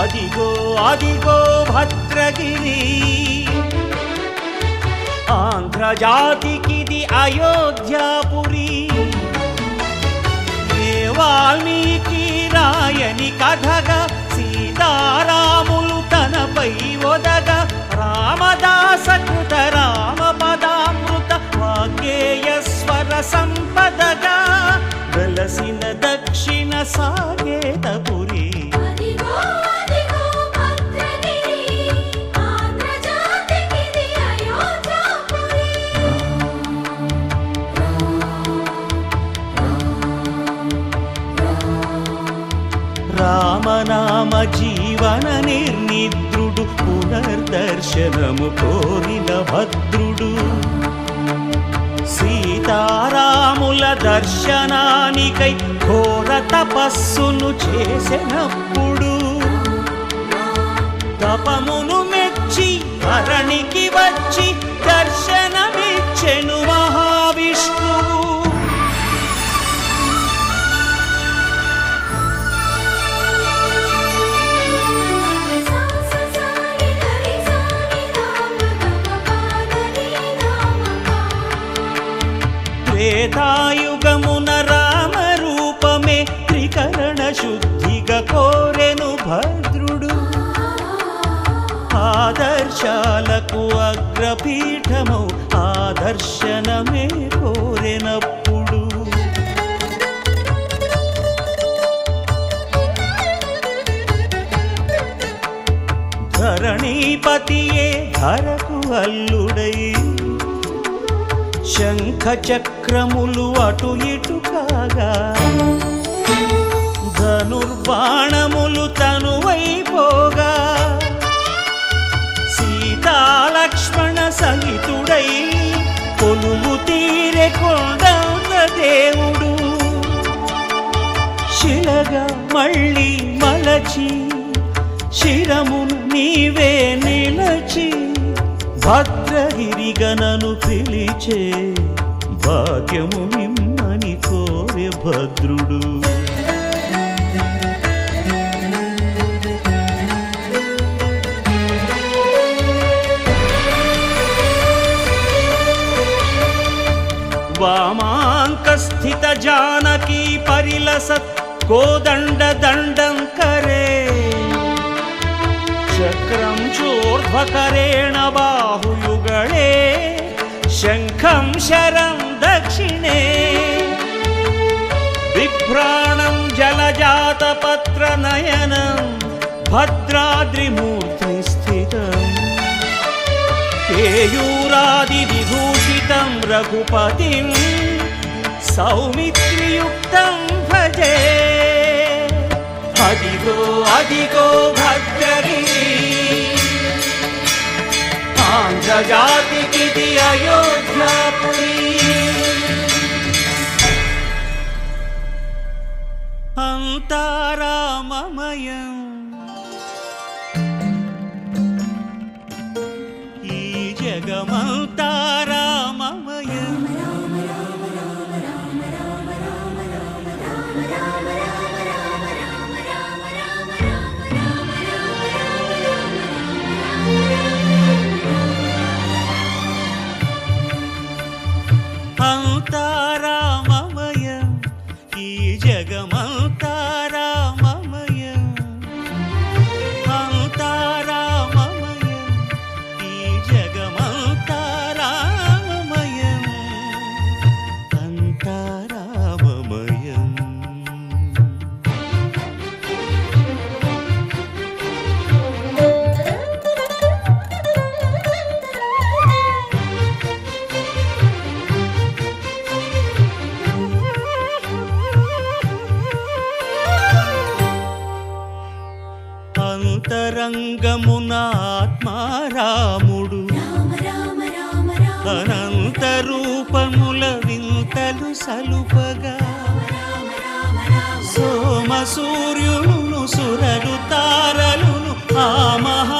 అదిగో అదిగో భద్రగిరి. ఆంధ్రజాతికిది అయోధ్యాపురి. ఏ వాల్మీకి రాయని కథగా సీతారాములు తనపై ఒదగ రామదాస కృత రామ పదామృత వాగ్గేయ స్వర సంపదగా వెలసిన దక్షిణ సాగేతపురి రామనామ జీవన నిర్నిద్రుడు పునర్దర్శనము కోరిన భద్రుడు. సీతారాముల దర్శనానికై ఘోర తపస్సును చేసినప్పుడు తపమును మెచ్చి అరణికి త్రేతాయుగమున రామ రూపమే త్రికరణ శుద్ధిగా కోరెను భద్రుడు. ఆదర్శాలకు అగ్రపీఠము ఆదర్శనమే కోరెనప్పుడు. ధరణీపతియే ధరకు అల్లుడై శంఖ చక్రములు అటు ఇటు కాగా ధనుర్బాణములు తనువైపోగా సీతాలక్ష్మణ సహితుడై కొలువు తీరే కొండ దేవుడు. శిలగా మళ్ళీ మలచి శిరమును నీవే నిలచి భద్రగిరిగనను పిలిచే భాగ్యము నిమ్మని కోరే భద్రుడు. వామాంకస్థిత జానకీ పరిలసత్ కోదండ దండ उपकरेण बाहुयुगळे शङ्खं शरं दक्षिणे। विभ्राणं जलजातपत्रनयनं भद्राद्रिमूर्ति स्थितम् केयूरादिविभूषितं रघुपतिं सौमित्रियुक्तं भजे। अधिको अधिको ప్రజాతికి అయోధ్యాపురి అంతారామమయం. ఈ జగమంతా రూపముల వింతలు సలుపగా. సోమ సూర్యులను సురలు తారలును ఆ మహా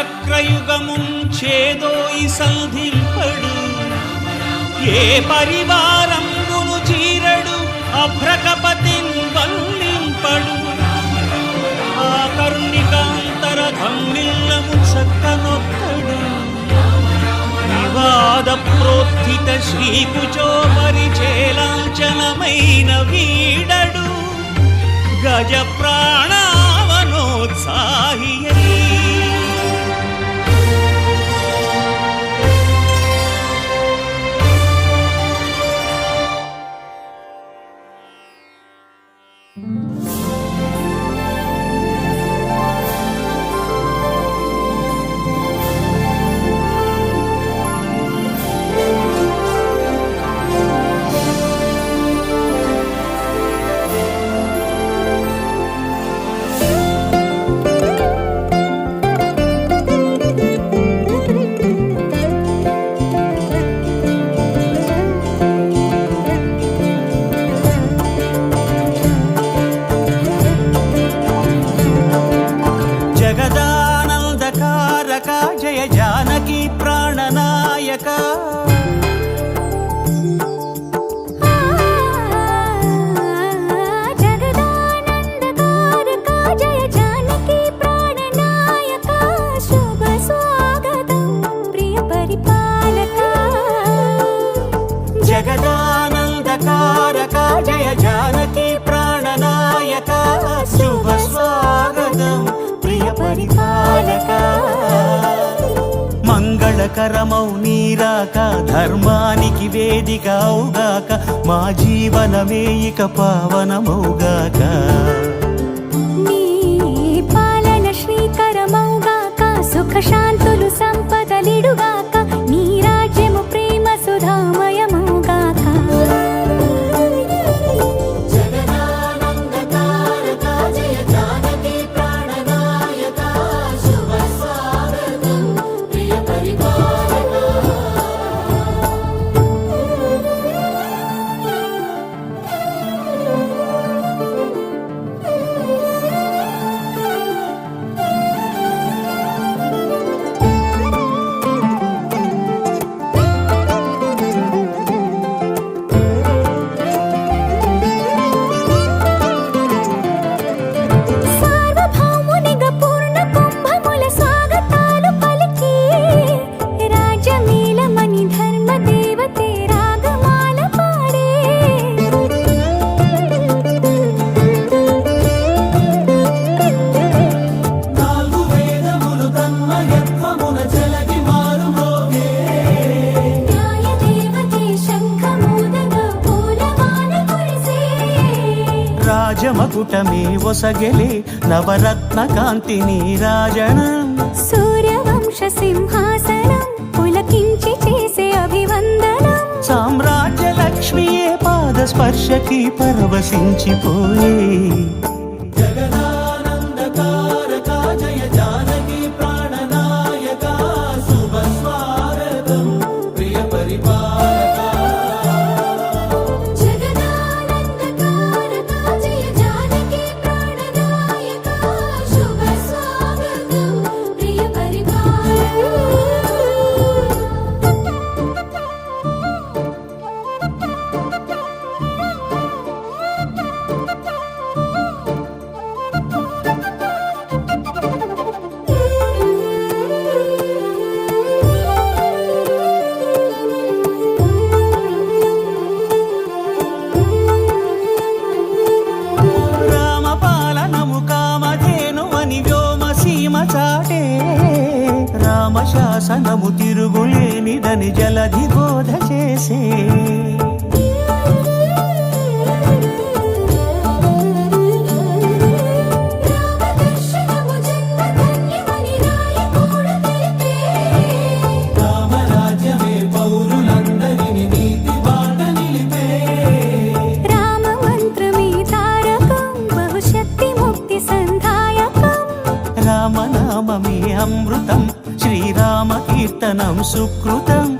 చక్రయుగముం చేదోయి సంధింపడు. ఏ పరివారంబును చీరడు అభ్రకపతిన్ వల్లింపడు. ఆ కర్ణికాంతర ధమ్మిల్లము చక్కనొక్కడు. వివాద ప్రోత్థిత శ్రీకుచో పరిచేలాంచనమైన వీడడు. గజ ప్రాణావనోత్సాహియీ మంగళకరమౌ నీరాక ధర్మానికి వేదిక అవుగాక మా జీవనమే ఇక పావనమౌగాక. పాలన శ్రీకరమౌగాక సుఖ శాంతులు రాజమకుటమే ఒసగెలే నవరత్న కాంతిని రాజనం సూర్యవంశ సింహాసనం పులకించి చేసే అభివందనం. సామ్రాజ్య లక్ష్మియే పాద స్పర్శకి పరవశించిపోయే చాటే రామ శాసనము తిరుగులేనిదని జలధి బోధ చేసే సుకృతం.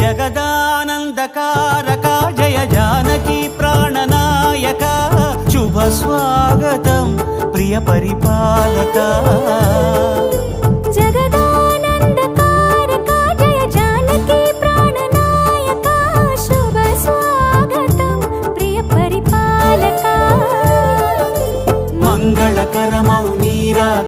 జగదానందకారక జయ జానకి ప్రాణనాయక శుభ స్వాగతం ప్రియ పరిపాలక.